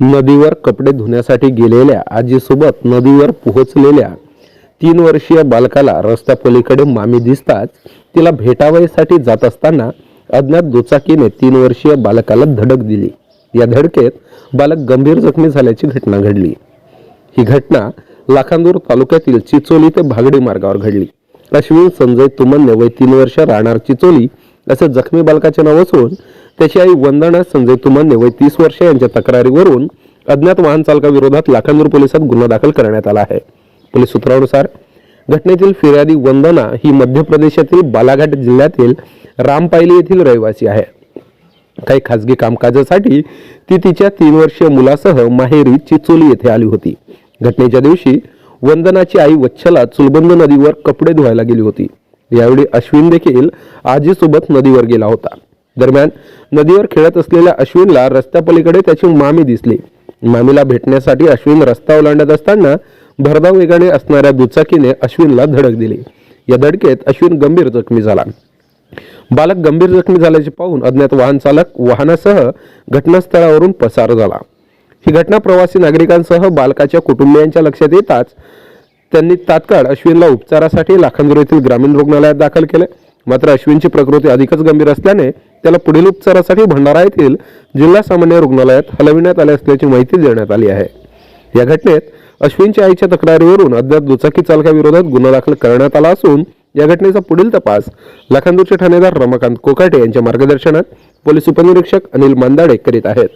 नदीवर कपडे धुण्यासाठी गेलेल्या आजीसोबत नदीवर पोहोचलेल्या तीन वर्षीय बालकाला रस्त्यापलीकडे मामी दिसताच तिला भेटावयासाठी जात असताना अज्ञात दुचाकीने तीन वर्षीय बालकाला धडक दिली. या धडकेत बालक गंभीर जखमी झाल्याची घटना घडली. ही घटना लाखांदूर तालुक्यातील चिचोली ते भागडी मार्गावर घडली. अश्विन संजय तुमनने वय तीन वर्ष राहणार चिचोली असं जखमी बालकाचे नाव असून त्याची आई वंदना संजय तुमन्ने वय तीस वर्ष यांच्या तक्रारीवरून अज्ञात वाहन चालकाविरोधात लाखांदूर पोलिसात गुन्हा दाखल करण्यात आला आहे. पोलीस सूत्रानुसार घटनेतील फिर्यादी वंदना ही मध्य प्रदेशातील बालाघाट जिल्ह्यातील रामपायली येथील रहिवासी आहे. काही खासगी कामकाजासाठी ती तिच्या तीन वर्षीय मुलासह माहेरी चिचोली येथे आली होती. घटनेच्या दिवशी वंदनाची आई वच्छला चुलबंद नदीवर कपडे धुवायला गेली होती. यावेळी अश्विन देखील आजीसोबत नदीवर गेला होता. दरम्यान नदीवर खेळत असलेल्या अश्विनला रस्त्यापलीकडे त्याची मामी दिसली. मामीला भेटण्यासाठी अश्विन रस्ता ओलांडत असताना भरधाव वेगाने असणाऱ्या दुचाकीने अश्विनला धडक दिली. या धडकेत अश्विन गंभीर जखमी झाला. बालक गंभीर जखमी झाल्याचे पाहून अज्ञात वाहन चालक वाहनासह घटनास्थळावरून पसार झाला. ही घटना प्रवासी नागरिकांसह बालकाच्या कुटुंबियांच्या लक्षात येताच त्यांनी तात्काळ अश्विनला उपचारासाठी लाखांदूर येथील ग्रामीण रुग्णालयात दाखल केले. मात्र अश्विनची प्रकृती अधिकच गंभीर असल्याने त्याला पुढील उपचारासाठी भंडारा येथील जिल्हा सामान्य रुग्णालयात हलविण्यात आले असल्याची माहिती देण्यात आली आहे. या घटनेत अश्विनच्या आईच्या तक्रारीवरून अद्याप दुचाकी चालकाविरोधात गुन्हा दाखल करण्यात आला असून या घटनेचा पुढील तपास लाखांदूरचे ठाणेदार रमाकांत कोकाटे यांच्या मार्गदर्शनात पोलीस उपनिरीक्षक अनिल मांदाडे करीत आहेत.